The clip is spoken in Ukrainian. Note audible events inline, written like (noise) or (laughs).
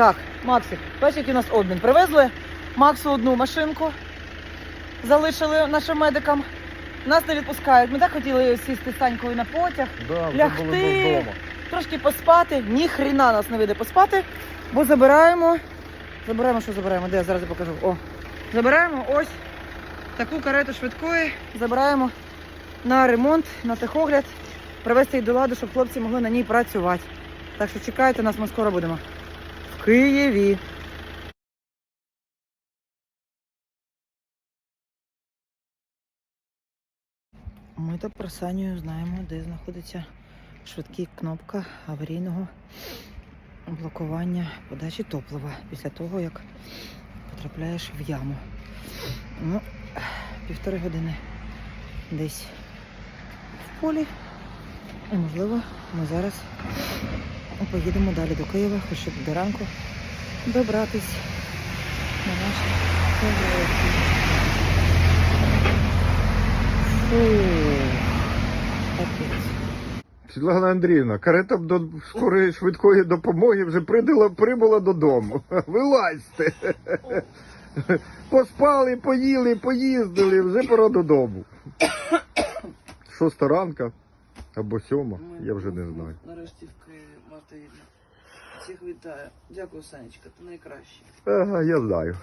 Так, Максик, бачиш, який у нас обмін. Привезли Максу одну машинку, залишили нашим медикам. Нас не відпускають. Ми так хотіли сісти з Танькою на потяг, Да, Лягти. трошки поспати. Ні хріна нас не вийде поспати, бо забираємо. Забираємо, що забираємо? Де я зараз покажу. О, забираємо ось таку карету швидкої. Забираємо на ремонт, на техогляд, привезти її до ладу, щоб хлопці могли на ній працювати. Так що чекайте нас, ми скоро будемо. Києві. Ми то про Саню знаємо, де знаходиться швидка кнопка аварійного блокування подачі топлива після того, як потрапляєш в яму. Ну, півтори години десь в полі. І можливо, ми зараз поїдемо далі до Києва, хоч щоб до ранку добратись на наш. Капець. Світлана Андріївна, карета до скорої швидкої допомоги вже придала, прибула додому. (laughs) Вилазьте. Поспали, поїли, поїздили, вже пора додому. Шоста ранка або сьома, я вже не знаю. Нарешті в Києві Марта. Всіх вітаю. Дякую, Санечка, ти найкращий. Ага, я знаю.